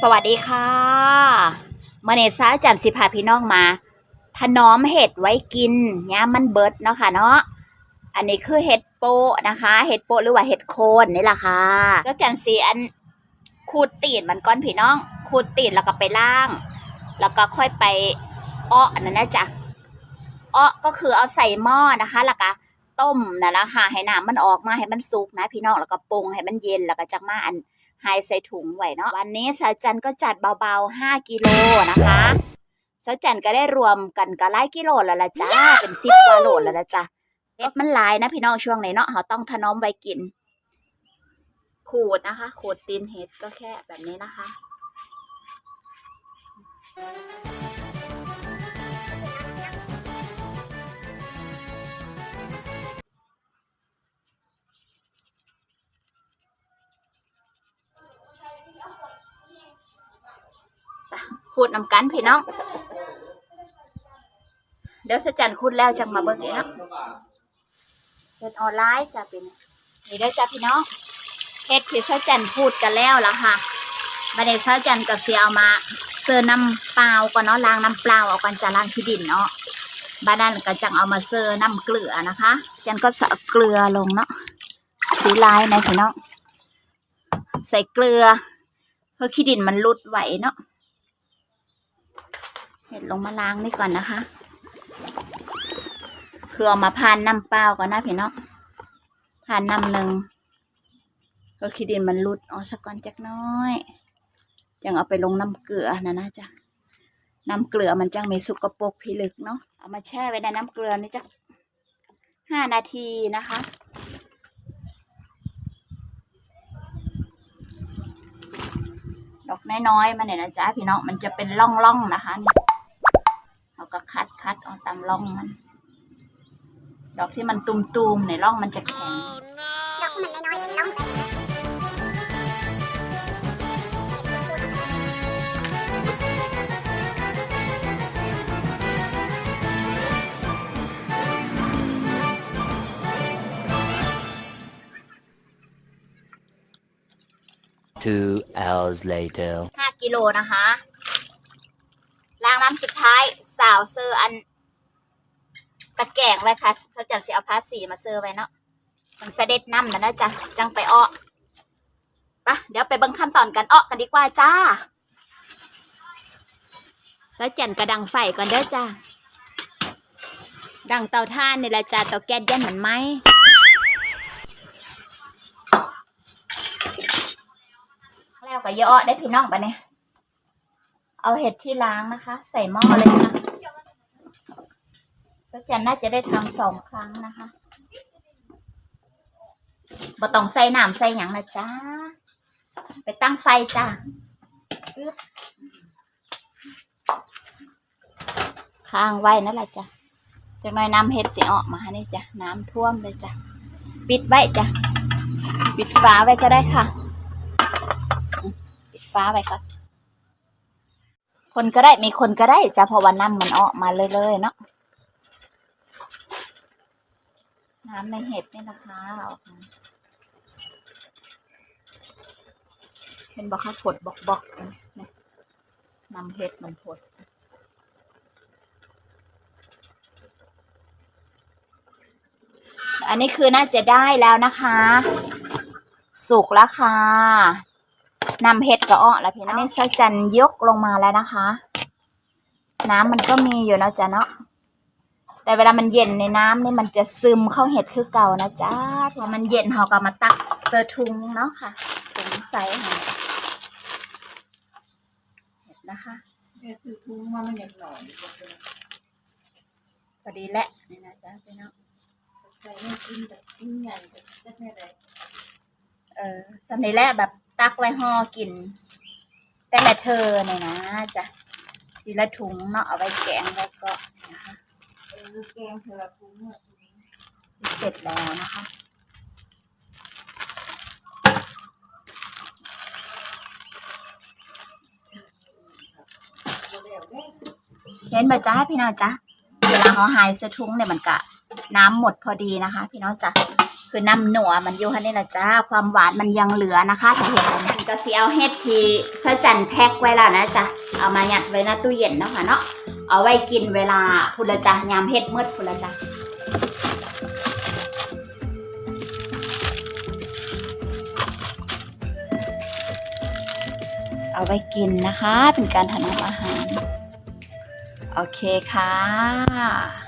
สวัสดีค่ะมาเนซ้าจันสิพาพี่น้องมา ถนอมเห็ดไว้กินย่ามมันเบิดเนาะค่ะเนาะ อันนี้คือเห็ดโปะนะคะ เห็ดโปะหรือว่าเห็ดโคนนี่แหละค่ะ ก็จันสีอันขูดตีนมันก้อนพี่น้อง ขูดตีนแล้วก็ไปล่าง แล้วก็ค่อยไปอ้อนนั้นนะจ๊ะอ้อก็คือเอาใส่หม้อนะคะแล้วก็ต้มนั่นแหละค่ะให้น้ำมันออกมาให้มันสุกนะ พี่น้องแล้วก็ปรุงให้มันเย็นแล้วก็จักมาอัน ไฮใส่ถุงไว้เนาะวันนี้สาวจันก็จัดเบาๆ 5 กิโลนะคะสาวจันก็ได้รวมกันก็หลายกิโลแล้วละจ้าเป็นสิบกว่าโลแล้วละจ้าเอ็ดมันหลายนะพี่น้องช่วงไหนเนาะเขาต้องถนอมไว้กิน ขูดนะคะขูดตีนเห็ดก็แค่แบบนี้นะคะ ดนำกันพี่น้อง เดี๋ยวสจันขูดแล้วจังมาเบิ่งเองเนาะเป็นออนไลน์จ้ะเป็นนี่ได้อจ้ะพี่น้องเฮ็ดที่สจันพูดกันแล้วล่ะค่ะบัดนี้สจันก็สิเอามาเสิร์น้ำเปล่าก่อนเนาะล้างน้ำเปล่าเอาก่อนจะล้างที่ดินเนาะบัดนั้นก็จังเอามาเสิร์น้ำเกลือนะคะ จันก็ใส่เกลือลงเนาะสีลายนะพี่น้องใส่เกลือเพื่อขี้ดินมันหลุดไหวเนาะ เห็ดลงมาล้างนี่ก่อนนะคะ คือเอามาพานน้ำเปล่าก่อนนะพี่น้องพานน้ำหนึ่งก็ขี้ดินมันรุดออกสักก่อนจักน้อยยังเอาไปลงน้ำเกลือนะนะจ๊ะน้ำเกลือมันจังมีสุกปรกพิลึกเนาะเอามาแช่ไว้ในน้ำเกลือนี่จักห้านาทีนะคะดอกน้อยๆมันเนี่ยนะจ๊ะพี่น้องมันจะเป็นร่องๆนะคะนี่ ก็คัดคัดเอาตามร่องมัน ดอกที่มันตุมๆในร่องมันจะแข็ง ดอกที่มันน้อยๆเป็นร่องไป Two hours later. ห้ากิโลนะคะล้างน้ำสุดท้ายสาวเซอร์อันตะแกงไว้ค่ะเขาจะเสียเอาพาสีมาเซอร์ไว้เนาะมันเสด็จน้ำนะนะจ๊ะจังไปอ้อปะเดี๋ยวไปเบิ่งขั้นตอนกันอ้อกันดีกว่าจ้าสายจันกระดังไฟก่อนเด้อจ้าดังเตาถ่านนี่ละจ้าเตาแก๊สยันเหมือนไหมแล้วก็ย่อได้พี่น้องปะเนี่ย เอาเห็ดที่ล้างนะคะ ใส่หม้อเลยค่ะสักจันน่าจะได้ทำสองครั้งนะคะบ่ต้องใส่น้ำใส่หยังนะจ้า ไปตั้งไฟจ้าค้างไว้นั่นแหละจ้ะจากน้อยน้ำเห็ดสิออกมานี่จ้ะ น้ำท่วมเลยจ้ะ ปิดไว้จ้ะ ปิดฝาไว้ก็ได้ค่ะ ปิดฝาไว้ก่อน คนก็ได้มีคนก็ได้จ้ะเพราะว่าน้ำมันออกมาเลยๆเนาะน้ำในเห็ดนี่นะคะออกมาเห็นบอกค่ะผดบอกบอกนี่น้ำเห็ดมันผดอันนี้คือน่าจะได้แล้วนะคะ สุกแล้วค่ะนำเห็ด กระอ้อแล้วพี่น้องอันนี้สะจันยกลงมาแล้วนะคะ น้ำมันก็มีอยู่นะจ๊ะเนาะแต่เวลามันเย็นในน้ำนี่มันจะซึมเข้าเห็ดคือเก่านะจ๊ะพอมันเย็นเราก็มาตักเสื้อทุงเนาะค่ะถุงใส่ให้เห็ดนะคะเนี่ยคือทุ่งมามันยังหน่อยพอดีแหละนี่นะจ๊ะพี่น้องใส่เนี่ยกินแบบกินใหญ่แบบจะแค่ไหนเออสำนี้แหละแบบ ตักไว้ห่อกิน แต่ละเธอเนี่ยนะจ๊ะทีละถุงเนาะเอาไว้แกงแล้วก็นะคะเออแกงเธอละทุ่งเสร็จแล้วนะคะเห็นไหมจ๊ะพี่น้องจ๊ะเวลาเขาหายเสอทุ้งเนี่ยมันกะ น้ำหมดพอดีนะคะ พี่น้องจ๊ะ คือน้ำหนัวมันอยู่คันนี้นะจ้า ความหวานมันยังเหลือนะคะถ้าเห็ดแบบนั้นก็เสิเอาเห็ดทีสะจันแพ็คไว้แล้วนะจ๊ะเอามาหยัดไว้ในตู้เย็นเนาะค่ะเนาะเอาไว้กินเวลาพุละจ้ะยามเห็ดมืดพุละจ้ะเอาไว้กินนะคะเป็นการถนอมอาหาร โอเคค่ะ